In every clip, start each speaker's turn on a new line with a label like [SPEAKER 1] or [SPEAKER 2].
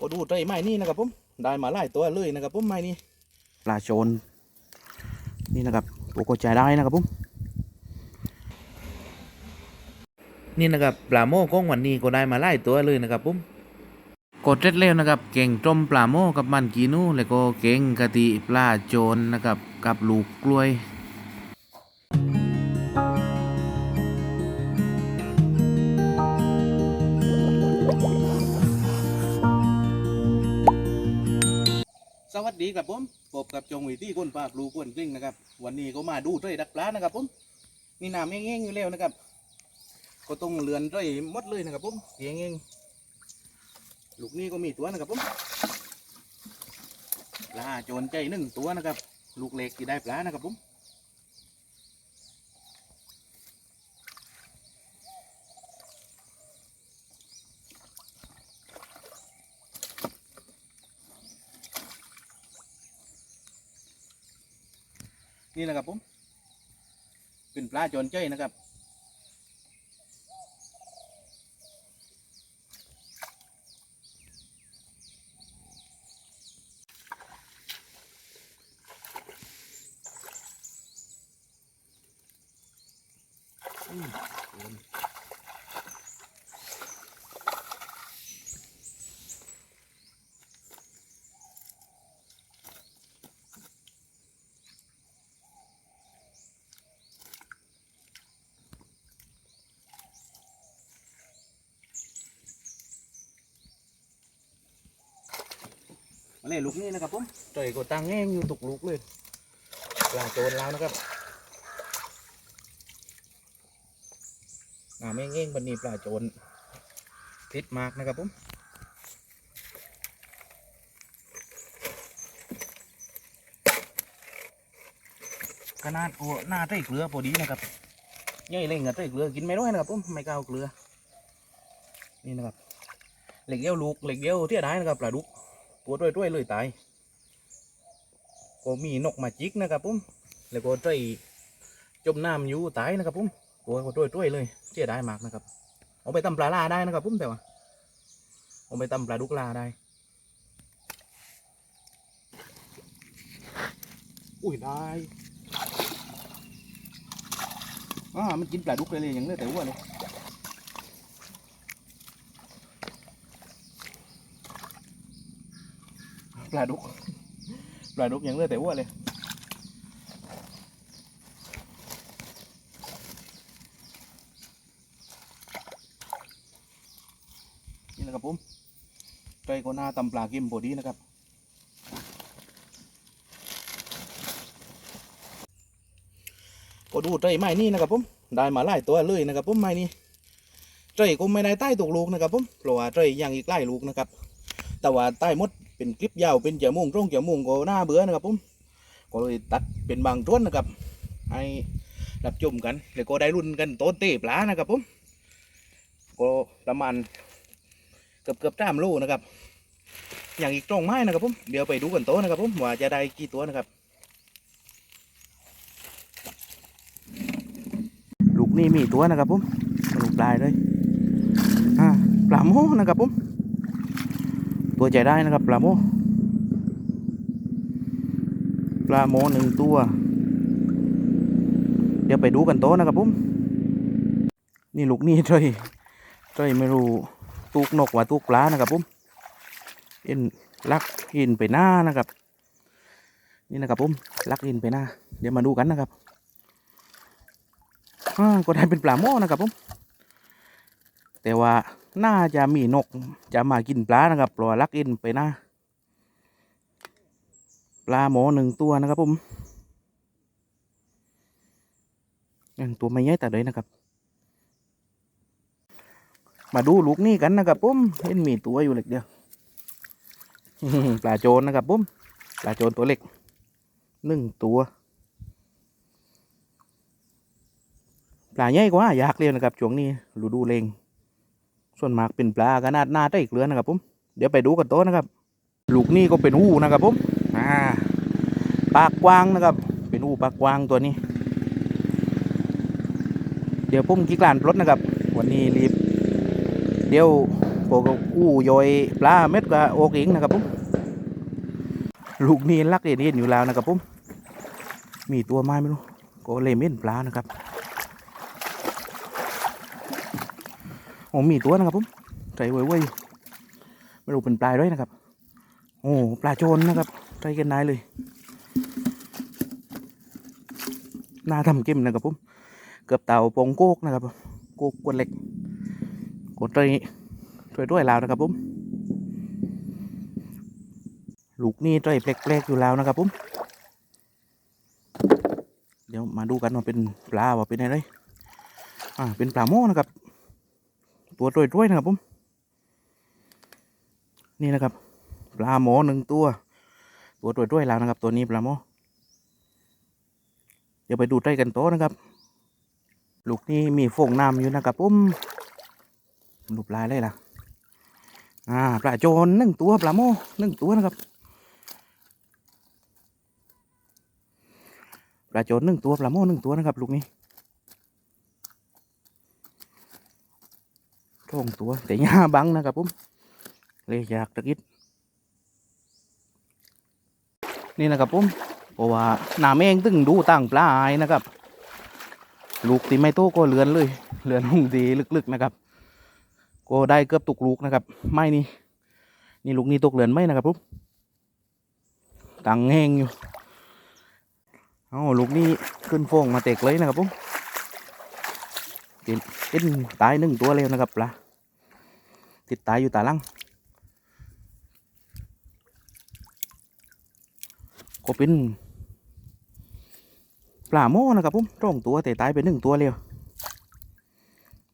[SPEAKER 1] ก็ดูใจไม้นี่นะครับผมได้มาหลายตัวเลยนะครับผมไม้นี่ปลาโชนนี่นะครับตัวก็ใจได้นะครับผมนี่นะครับปลาโม่ของวันนี้ก็ได้มาหลายตัวเลยนะครับผมกดเสร็จแล้วนะครับ เก่งต้มปลาโม่กับมันกีนูแล้วก็เก่งกะทิปลาโจนนะครับกับลูกกล้วย ดีครับผมพบกับจงวิที่คนปากรูก้นกลิ้งนะครับ วันนี้ก็มาดูด้วยดักปลานะครับผมนี่น้ำแห้งอยู่แล้วนะครับ ก็ต้องเลือนด้วยมดเลยนะครับผมเสียงเองลูกนี้ก็มีตัวนะครับผมปลาโจนใจหนึ่งตัวนะครับ ลูกเล็กที่ได้ปลานะครับผม นี่นะครับผมเป็นปลาจนเจนะครับอืม มาเลยลูกนี้นะครับผมใจก็ตั้งแง่งอยู่ตกลูกเลยปลาโจรแล้วนะครับอ่าแม่งเองบันนี้ปลาโจรติดมากนะครับผมขนาดโอ้หน้าใต้เกลือพอดีนะครับย่อยเล่งกับใต้เกลือกินไม่ได้นะครับผมไม่กล้าเกลือนี่นะครับเหล็กเดียวลูกเหล็กเดียวที่ได้นะครับปลาดุก ตัวด้วยๆเลยตาย ก็มีนกมาจิกนะครับผมแล้วก็ใจจมน้ำอยู่ตายนะครับผมตัวก็ด้วยด้วยๆเลยเจ๊ได้มากนะครับเอาไปตำปลาล่าได้นะครับพุ่มแต่ว่าเอาไปตำปลาดุกลาได้อุ้ยได้อ่ามันกินปลาดุกเลยเลยอย่างเลือแต่ว่าเลย ปลาดุก ปลาดุกย่างเลือแต่ว่าเลยนี่นะครับผมใจก็หน้าตำปลากิมพอดีนะครับก็ดูใจไม้นี่นะครับผมได้มาหลายตัวเลยนะครับผมไม้นี่ใจก็ไม่ได้ใต้ตกลูกนะครับผมเพราะว่าใจยังอีกหลายลูกนะครับ แต่ว่าใต้มด เป็นคลิปยาวเป็นเจียวมุ่งตรงเจียวมุ่งก็น่าเบื่อนะครับผมก็เลยตัดเป็นบางช่วงนะครับให้รับชมกันแล้วก็ได้รุ่นกันโต้นเตะปลานะครับผมก็ประมาณเกือบเกือบสามโลนะครับ อย่างอีกตรงไม้นะครับผมเดี๋ยวไปดูกันโตนะครับผมว่าจะได้กี่ตัวนะครับ ลูกนี่มีตัวนะครับผมลูกปลายเลยอ่าปลาโมนะครับผม ตัวใจได้นะครับปลาโมปลาโมหนึ่งตัว เดี๋ยวไปดูกันโตนะครับผมนี่ลูกนี่ใจใจไม่รู้ตูกนกว่าตูกปลานะครับผมเอ็นลักอินไปหน้านะครับ นี่นะครับผมลักอินไปหน้า เดี๋ยวมาดูกันนะครับอ่าก็ได้เป็นปลาหม้อนะครับผม แต่ว่าน่าจะมีนกจะมากินปลานะครับเพราลักอินไปน้าปลาหมอหนึ่งตัวนะครับผมยังตัวไม่ใหญ่แต่เลยนะครับ มาดูลูกนี่กันนะครับผมเห็นมีตัวอยู่เล็กเดียวปลาโจรนะครับผมปลาโจรตัวเล็กหนึ่งตัวปลาใหญ่กว่าอยากเรียนนะครับช่วงนี้ฤดูเลง ส่วนมากเป็นปลาขนาดหน้าได้อีกเลือนะครับผมเดี๋ยวไปดูกันโต๊ะนะครับ ลูกนี่ก็เป็นหูนะครับผมอ่าปากกว้างนะครับ เป็นหูปากกว้างตัวนี้ เดี๋ยวผมกี่กลานปลดนะครับ วันนี้รีบ เดี๋ยวผก็ก็กู้ย่อยปลาเม็ดก็โอกเองนะครับผมลูกนี้ลักเด่นอยู่แล้วนะครับผมมีตัวไม้ไม่รู้ก็เลยเม่นปลานะครับ โอ้มีตัวนะครับผมใจเว้ยๆอยู่ไม่รู้เป็นปลายด้วยนะครับ โอ้ปลาโจรนะครับใจกันนายเลยน่าทำเก็มนะครับผมเกือบเต่าปงโกกนะครับโกกกวนเหล็กกดใจช่วยด้วยแล้วนะครับผมลูกนี่ใจแปลกๆอยู่แล้วนะครับผมเดี๋ยวมาดูกันว่าเป็นปลาว่าเป็นอะไรอ่าเป็นปลาโม่นะครับ ตัวต้วยๆนะครับผม นี่นะครับ ปลาหมอหนึ่งตัว ตัวต้วยๆแล้วนะครับ ตัวนี้ปลาหมอ เดี๋ยวไปดูใกล้กันโตนะครับ ลูกนี่มีฟองน้ำอยู่นะครับผมลูกปลาเลยล่ะ อ่า ปลาโจรหนึ่งตัวปลาโมหนึ่งตัวนะครับ ปลาโจรหนึ่งตัวปลาโมหนึ่งตัวนะครับ ลูกนี้ ท้องตัว แต่หญ้าบังนะครับผมเลยอยากตะกิดนี่นะครับผมเพราะว่าหน้าแมงตึงดูตั้งปลาอายนะครับ ลูกตีไม่โตก็เลือนเลยเลือนลงดีลึกๆนะครับ ก็ได้เกือบตกลูกนะครับ ไม่นี่นี่ลูกนี้ตกเลือนไหมนะครับปุ๊บตังแห้งอยู่เอาลูกนี้ขึ้นฟองมาเตกเลยนะครับปุ๊บเป็นตายหนึ่งตัวเลยนะครับปลา ติดตายอยู่ตาลังก็เป็นปลาโม่นะครับผมร่องตัวแต่ตายไปหนึ่งตัวเลย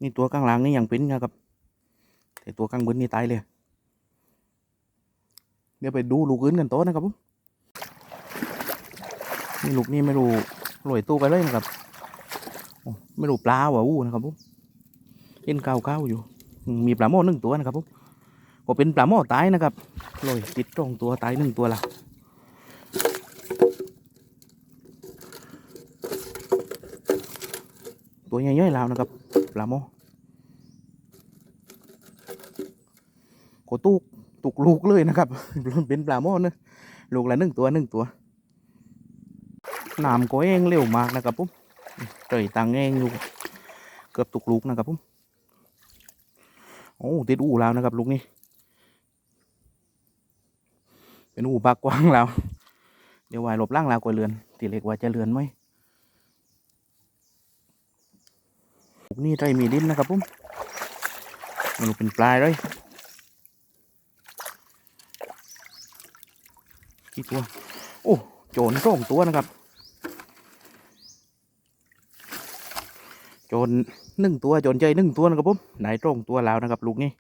[SPEAKER 1] นี่ตัวข้างหล่างนี่ยังเป็นนะครับ แต่ตัวข้างบนนี่ตายเลยเดี๋ยวไปดูลูกอื่นกันโตะนะครับผมนี่ลูกนี่ไม่รู้ลอยตู้ไปเลยนะครับไม่รู้ปลาว่าอู้นะครับผมเห็นเก้าเก้าอยู่ มีปลาโม่หนึ่งตัวนะครับผมก็เป็นปลาโม่ตายนะครับลอยติดตรงตัวตายหนึ่งตัวละตัวใหญ่ๆแล้วนะครับปลาโมโกตุกตุกลูกเลยนะครับเป็นปลาโมเนะลูกละหนึ่งตัวหนึ่งตัวน้ำก็เองเร็วมากนะครับผมเตยตังเองอยู่เกือบตุกลูกนะครับผม โอ้ติดอู่แล้วนะครับ ลูกนี้เป็นอู่ปากกว้างแล้ว เดี๋ยววายหลบล่างแล้วกว่าเรือนตีเล็กว่าจะเรือนไหมลูกนี่ใจมีดินนะครับผมมันเป็นปลายเลยกี่ตัว โอ้โจรสองตัวนะครับ โจรหนึ่งตัวโจรใจหนึ่งตัวนะครับผมไหนตรงตัวแล้วนะครับลูกนี่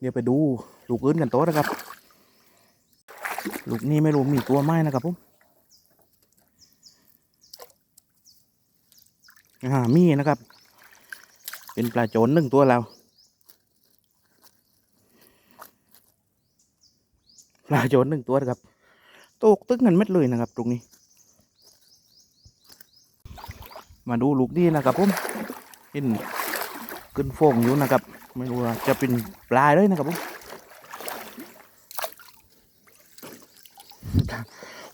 [SPEAKER 1] เดี๋ยวไปดูลูกอื่นกันโตนะครับ ลูกนี้ไม่รู้มีตัวไหมนะครับผมอ่ามีนะครับ เป็นปลาโจรหนึ่งตัวแล้วปลาโจรหนึ่งตัวนะครับตกตึกกันเม็ดเลยนะครับ ตรงนี้ มาดูลูกนี้นะครับผมเห็นขึ้นโฟงอยู่นะครับ ไม่รู้ว่าจะเป็นปลายเลยนะครับผม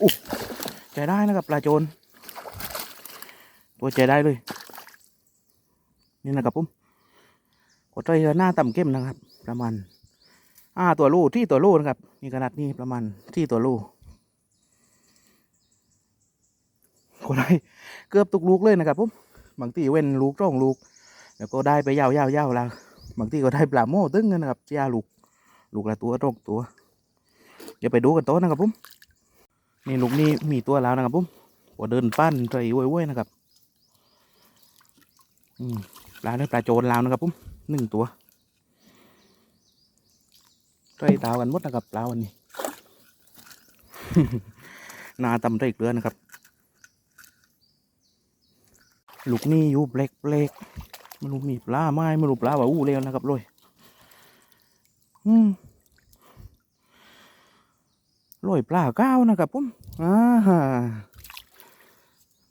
[SPEAKER 1] อุ๊ใจได้นะครับปลาโจรตัวใจได้เลย นี่นะครับผมกดใจหน้าต่ำเข้มนะครับ ประมาณอ่าตัวลูที่ตัวลูนะครับนี่ขนาดนี้ประมาณที่ตัวลู ก็ได้เกือบตุกลูกเลยนะครับผมบางทีเว้นลูกร่องลูก แล้วก็ได้ไปยาวๆยาวแล้วบางทีก็ได้ปลาโม่ตึ้งนะครับยาลูกลูกละตัวร่องตัวเดี๋ยวไปดูกันโต๊ะนะครับผมนี่ลูกนี่มีตัวแล้วนะครับผมก็เดินปั้นใจว้ยๆนะครับอืมปลาได้ปลาโจรลาวนะครับผมหนึ่งตัวไตรตาวกันหมดนะครับปลาวันนี้นาตำไตรเกลือนะครับ ลูกนี่อยู่เบลกเบลกไม่รู้มีปลาไหมไม่รู้ปลาว่าอู้เร็วนะครับโรยอืมโรยปลาเก้าวนะครับผมอ่าฮะ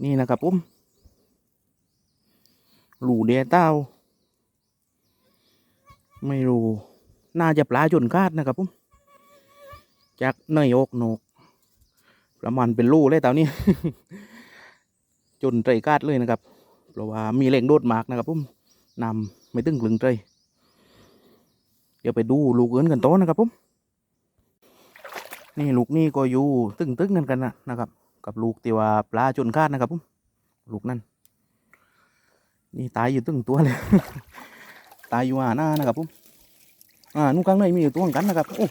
[SPEAKER 1] นี่นะครับผมหลูเดียเต้า ไม่รู้ น่าจะปลาจนคาดนะครับผมจากเนยอกนก ประมาณเป็นลูเลยตอนนี้ จนใจคาดเลยนะครับ เพราะว่ามีแรงโดดมากนะครับผมนำไม่ตึงกลึงใจเดี๋ยวไปดูลูกเอินกันโตอนะครับผมนี่ลูกนี่ก็อยู่ตึงตึงๆกันกันนะนะครับ กับลูกที่ว่าปลาจนคาดนะครับผมลูกนั่นนี่ตายอยู่ตึงตัวเลย ตายอยู่อ่าหน้านะครับผมอ่านุ่งกลางในมีอยู่ตัวกันนะครับโอ้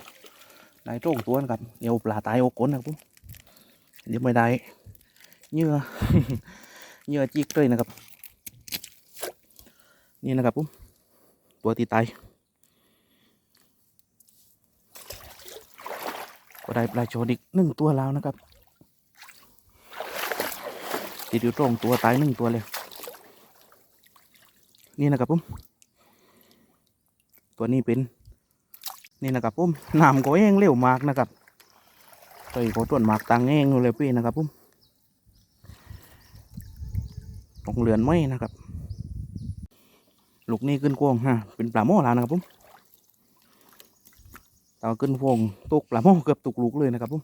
[SPEAKER 1] ได้โจ้งตัวนะครับเดี๋ยวปลาตายโอกกนนะครับผมเดี๋ยวไม่ได้เหยื่อเหยื่อจิกเลยนะครับ นี่นะครับผมตัวตีตายก็ได้ปลาโชดอีกหนึ่งตัวแล้วนะครับติดอยู่ตรงตัวตายหนึ่งตัวเลยนี่นะครับผมตัวนี้เป็นนี่นะครับผมน้ำก็แห้งเร็วมากนะครับตัวก็ต้นหมากตังแห้งเลยพี่นะครับผมตรงเรือนไม้นะครับ ลูกนี้ขึ้นกวงฮะเป็นปลาหม้อแล้วนะครับผมต่ว่าขึ้นฟงตกปลาหม้อเกือบตกลูกเลยนะครับผม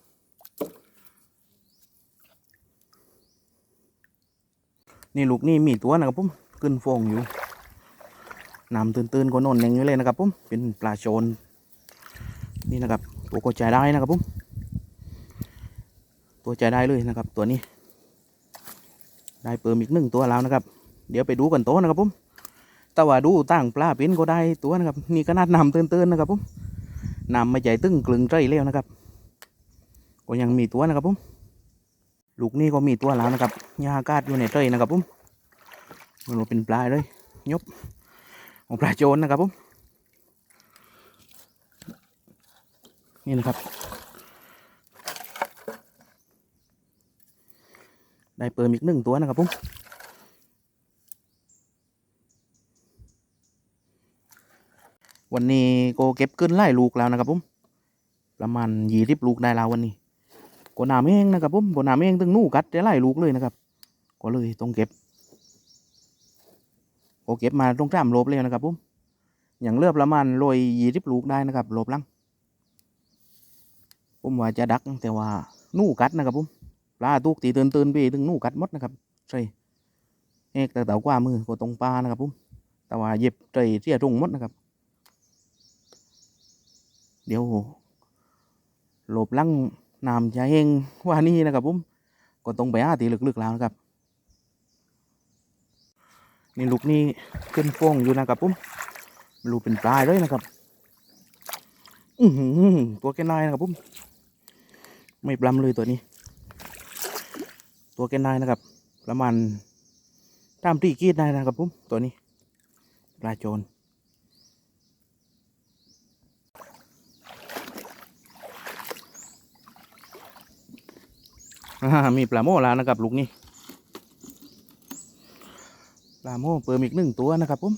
[SPEAKER 1] นี่ลูกนี่มีตัวนะครับผมขึ้นฟงอยู่น้ำตื่นๆก็นอนอย่างนี้เลยนะครับผมเป็นปลาโชนนี่นะครับตัวก็ใจได้นะครับผมตัวใจได้เลยนะครับ ตัวนี้ ได้เปิมอีกหนึ่งตัวแล้วนะครับ เดี๋ยวไปดูกันโตนะครับผม แต่ว่าดูตั้งปลาเป็นก็ได้ตัวนะครับ นี่ขนาดนำเตือนๆนะครับผมนำมาใหญ่ตึ้งกลึงใจแล้วนะครับ ก็ยังมีตัวนะครับผมลูกนี่ก็มีตัวแล้วนะครับยากาศอยู่ในใจนะครับผมมันว่าเป็นปลาเลยยบของปลาโจรนะครับผมนี่นะครับ ได้เปิมอีกหนึ่งตัวนะครับผม วันนี้ก็เก็บขึ้นไล่ลูกแล้วนะครับผมประมาณยี่สิบลูกได้แล้ววันนี้ก็น้ำเองนะครับผมก็น้ำเองตึงนู่กัดจะไล่ลูกเลยนะครับก็เลยต้องเก็บก็เก็บมาตรงกลามโลบเลยนะครับผมอย่างเลือกประมาณโรยยี่สิบลูกได้นะครับโลบลังผมว่าจะดักแต่ว่านู่กัดนะครับผมปลาตุกตีเตือนเตือนๆไปตึงนู่กัดมดนะครับใช่เอกแต่เต่ากว่ามือก็ตรงปลานะครับผมแต่ว่าเย็บใจเสียตรงมดนะครับ เดี๋ยวหลบลังน้ำจะเองว่านี่นะครับผมก็ต้องไปหาตีลึกๆแล้วนะครับนี่ลูกนี่ขึ้นฟองอยู่นะครับผมลูกเป็นปลายเลยนะครับอือหือตัวแกนายนะครับผมไม่ปลำเลยตัวนี้ ตัวแกนายนะครับ ประมาณตามที่กีดได้นะครับผมตัวนี้ปลาโจร มีปลาโม่แล้วนะครับลูกนี้ปลาโม่เปิมอีกหนึ่งตัวนะครับผม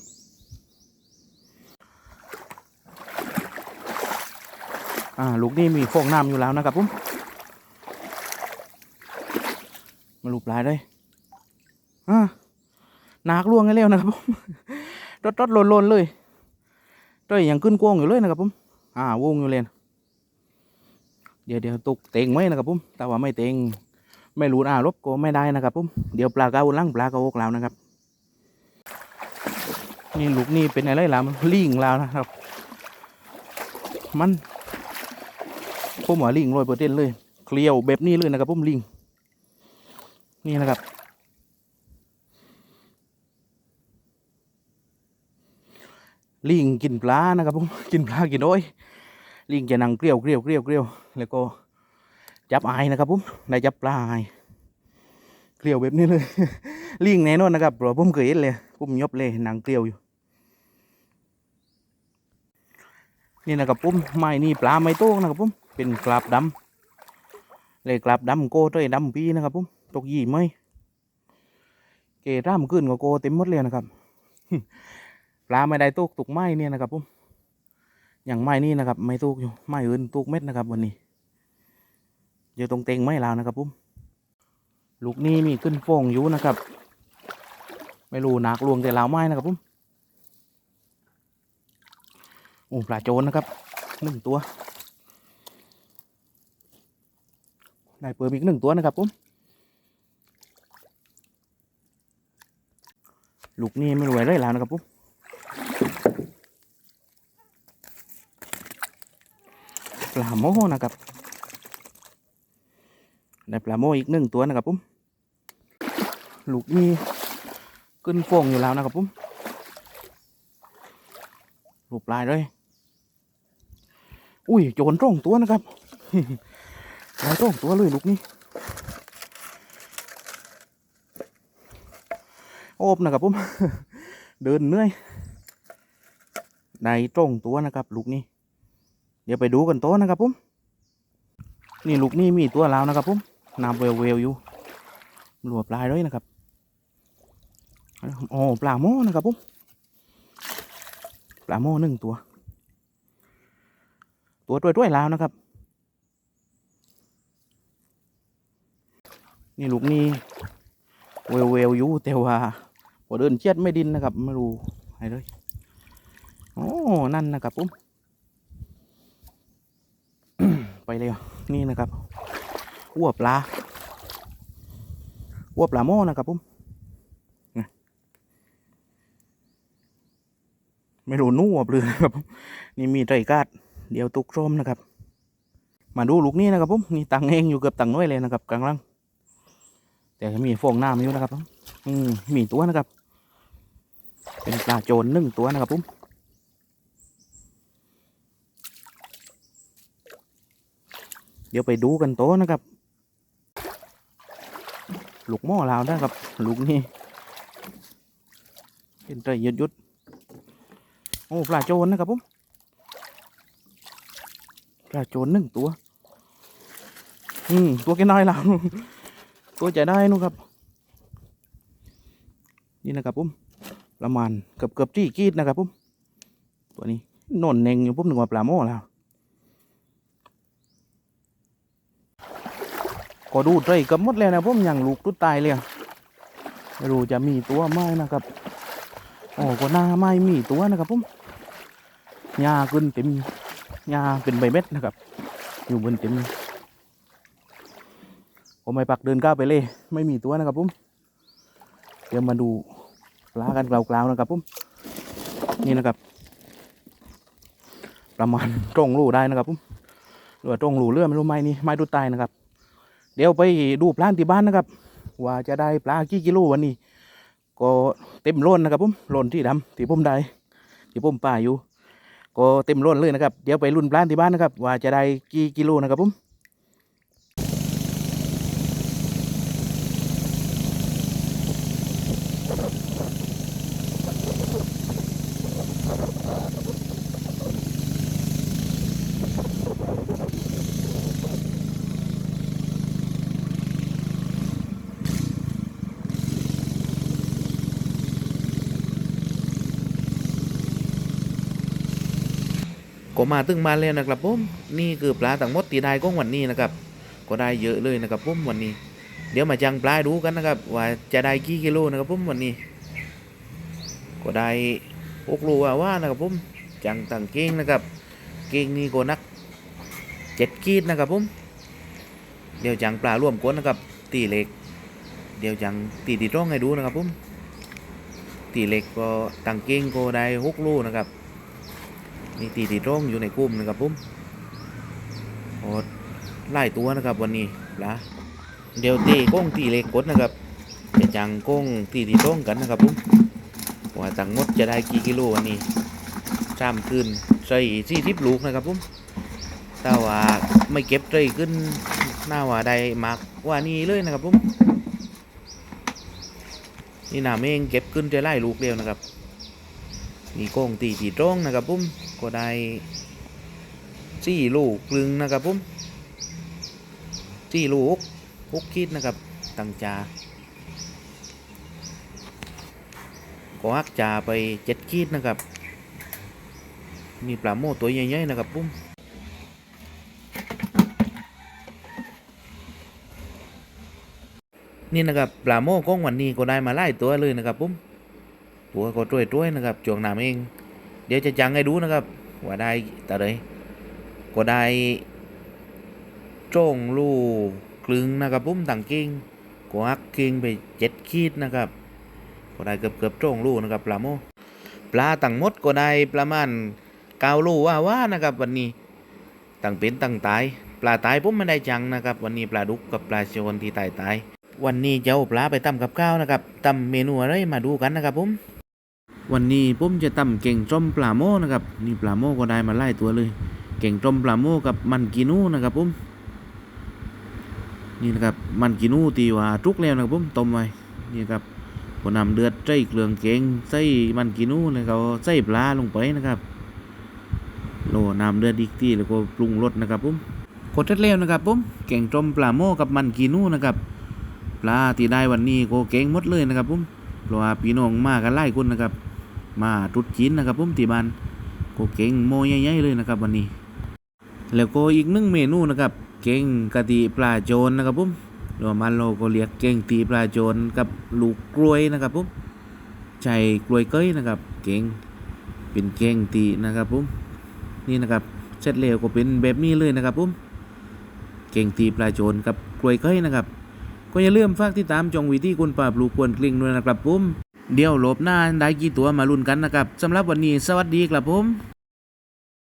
[SPEAKER 1] อ่าลูกนี้มีฟองน้ำอยู่แล้วนะครับผมมาลูกปลายได้อ่านักล่วงกันแล้วนะครับผมรถรถๆลนเลยต้อยยังขึ้นกวงอยู่เลยนะครับผมอ่าวงอยู่เลยเดี๋ยวเดี๋ยวตกเต็งไว้นะครับผมแต่ว่าไม่เต็ง ไม่รู้อ่ารบก็ไม่ได้นะครับผมเดี๋ยวปลากระอุลังปลากระโอกแล้วนะครับ นี่ลูกนี่เป็นอะไรล่ะมันลิงแล้วนะครับ มันผมว่าลิงร้อยเปอร์เซ็นต์เลยเคลียวแบบนี้เลยนะครับผมลิง นี่นะครับลิงกินปลานะครับผมกินปลากินโอ้ยลิงจะนั่งเกลียวเกลียวเกลียวเกลียวแล้วก็ จับอายนะครับผมได้จับปลาอายเกลียวแบบนี้เลยลิงแน่นอนนะครับเพราะผมเคยเห็นเลยผมยบเลยหนังเกลียวอยู่ นี่นะครับผมไม้นี่ปลาไม้โต้งนะครับผมเป็นกราบดำเลยกราบดำโก้ต้อยดำปีนะครับผมตกยี่ไหมเกร่ามขึ้นก็โกเต็มหมดเลยนะครับปลาไม่ได้ตกตกไม้เนี่ยนะครับผมอย่างไม้นี่นะครับ ไม่ตกอยู่ไม้อื่นตกเม็ดนะครับวันนี้ อยู่ตรงเต็งไม้ลาวนะครับผมลูกนี้มีขึ้นฟองอยู่นะครับ ไม่รู้หนักลวงแต่ลาวไม้นะครับผมโอ้ปลาโจนนะครับหนึ่งตัวได้เปิดอีกหนึ่งตัวนะครับผมลูกนี้ไม่รวยได้แล้วนะครับผมปลาโมนะครับ ได้ปลาโมอีกหนึ่งตัวนะครับผมลูกนี้ขึ้นฟองอยู่แล้วนะครับผมลูกปลายเลย อุ้ยโจรตรงตัวนะครับลายตรงตัวเลยลูกนี้โอบนะครับผมเดินเหนื่อยในตรงตัวนะครับลูกนี้ เดี๋ยวไปดูกันโตนะครับผมนี่ลูกนี้มีตัวแล้วนะครับผม น้ำเวลเวลๆอยู่หลวปลายเลยนะครับอ๋อปลาโม่นะครับผมปลาโม่หนึ่งตัว ตัวด้วยๆแล้วนะครับ นี่ลูกนี้เวลเวลๆอยู่แต่ว่าพอเดินเชียดไม่ดินนะครับไม่รู้อะไรเลยโอ้นั่นนะครับผมไปเลยอะนี่นะครับ หัวปลาหัวปลาโม่นะครับผมไม่รู้นู่วปลือนะครับนี่มีไตรกาดเดี๋ยวตุกโรมนะครับ มาดูลูกนี้นะครับผมนี่ตังเองอยู่เกือบตังน้อยเลยนะครับกลางล่างแต่มีฟองน้ำอยู่นะครับผมอืมมีตัวนะครับ เป็นปลาโจรหนึ่งตัวนะครับผมเดี๋ยวไปดูกันโตนะครับ ลูกหม้อลาวนะครับ ลูกนี่เป็นใจยุดยุดๆโอ้ปลาโจรนะครับผมปลาโจรหนึ่งตัว อืมตัวแค่น้อยแล้วตัวจะได้นู่นครับ นี่นะครับผมประมาณเกือบเกือบที่กีดนะครับผมตัวนี้นอนเนงอยู่ผมนึกว่าปลาหม้อแล้ว ก็ดูใจกับมดแล้วนะผมอย่างลูกตุ๊ดตายเลยไม่รู้จะมีตัวไหมนะครับโอ้ก็น่าไม่มีตัวนะครับผมหญ้าขึ้นเต็มหญ้าเป็นใบเม็ดนะครับ อยู่บนเต็มผมไม่ปักเดินก้าวไปเลย ไม่มีตัวนะครับผมเดี๋ยวมาดูปลากันกล่าวๆนะครับผมนี่นะครับ ประมาณตรงรูได้นะครับผมหรือว่าตรงรูเรื่อไม่รู้ไม้นี่ไม้ตุ๊ดตายนะครับ เดี๋ยวไปดูปลาที่บ้านนะครับ ว่าจะได้ปลากี่กิโลวันนี้ ก็เต็มล้นนะครับผมล้นที่ดำที่ผมได้ที่ผมป่าอยู่ ก็เต็มล้นเลยนะครับ เดี๋ยวไปรุ่นปลาที่บ้านนะครับ ว่าจะได้กี่กิโลนะครับผม ก็มาตึงมาแล้วนะครับผมนี่คือปลาทั้งมดที่ได้ของวันนี้นะครับ ก็ได้เยอะเลยนะครับผมวันนี้ เดี๋ยวมาจังปลาดูกันนะครับ ว่าจะได้กี่กิโลนะครับผมวันนี้ ก็ได้หกโลว่าว่านะครับผมจังตังเก่งนะครับ เก่งนี่ก็นักเจ็ดกีดนะครับผมเดี๋ยวจังปลาร่วมก้นนะครับ ตีเล็ก เดี๋ยวจังตีตีร่องให้ดูนะครับผมตีเล็กก็ตังเก่งก็ได้หกโลนะครับ นี่ตีตีร่องอยู่ในกลุ่มนะครับผมโอ้ไล่ตัวนะครับวันนี้ลาเดี๋ยวตีก้งตีเล็กกดนะครับจะจังก้งตีตีร่องกันนะครับผมว่าตังมดจะได้กี่กิโลวันนี้สามคืนใส่สี่สิบลูกนะครับผมแต่ว่าไม่เก็บใจขึ้นหน้าว่าได้มากว่านี้เลยนะครับผมนี่นาเมงเก็บขึ้นจะไล่ลูกเดียวนะครับ นี่โกงตีตีตรงนะครับผมก็ได้สี่ลูกครึ่งนะครับผมสี่ลูกหกคิดนะครับตังจาก็ฮักจาไปเจ็ดขีดนะครับมีปลาโม่ตัวใหญ่ๆนะครับปุ้มนี่นะครับปลาโม่ก้องวันนี้ก็ได้มาไล่ตัวเลยนะครับปุ้ม ตัวก็ต้วยๆนะครับจวงน้ำเอง เดี๋ยวจะจังให้ดูนะครับ ว่าได้แต่เลยก็ได้โจ้งลูกกลึงนะครับผมต่างเก่งก็ฮักเก่งไปเจ็ดขีดนะครับ ก็ได้เกือบเกือบโจ้งลูกนะครับปลาโมปลาต่างมดก็ได้ประมาณเก้าลูกว่าว่านะครับวันนี้ต่างเป็นต่างตายปลาตายผมไม่ได้จังนะครับ วันนี้ปลาดุกกับปลาโชนที่ตายตายวันนี้จะอาปลาไปตำกับข้าวนะครับตำเมนูอะไรมาดูกันนะครับผม วันนี้ผมจะตำเก่งต้มปลาโมนะครับนี่ปลาโมก็ได้มาไล่ตัวเลย เก่งต้มปลาโมกับมันกินูนะครับผมนี่นะครับมันกินูตีว่าทุกแล้วนะครับผมต้มไว้นี่ครับก็นำเดือดใส่เกลืองเก่งใส่มันกินูแล้วก็ใส่ปลาลงไปนะครับโลน้ำเดือดอีกทีแล้วก็ปรุงรสนะครับผมกดเสร็จแล้วนะครับผมเก่งต้มปลาโมกับมันกินูนะครับปลาที่ได้วันนี้ก็เก่งหมดเลยนะครับผมเพราะว่าพี่น้องมากันหลายคนนะครับ มาตุดจีนนะครับผมที่บ้านก็เก่งโมใหญ่ๆเลยนะครับวันนี้ แล้วก็อีกหนึ่งเมนูนะครับ เก่งกะทิปลาโจนนะครับผมหรือว่ามันเราก็เรียกเก่งตีปลาโจนกับลูกกล้วยนะครับผมใช่กล้วยเก้ยนะครับ เก่งเป็นเก่งตีนะครับผมนี่นะครับเสร็จแล้วก็เป็นแบบนี้เลยนะครับผมเก่งตีปลาโจนกับกล้วยเก้ยนะครับ ก็อย่าลืมฝากติดตามจองวิธีคุณป่าปลูกควนกลิ้งด้วยนะครับผม เดี๋ยวหลบหน้าได้กี่ตัวมาลุ้นกันนะครับสำหรับวันนี้สวัสดีครับผม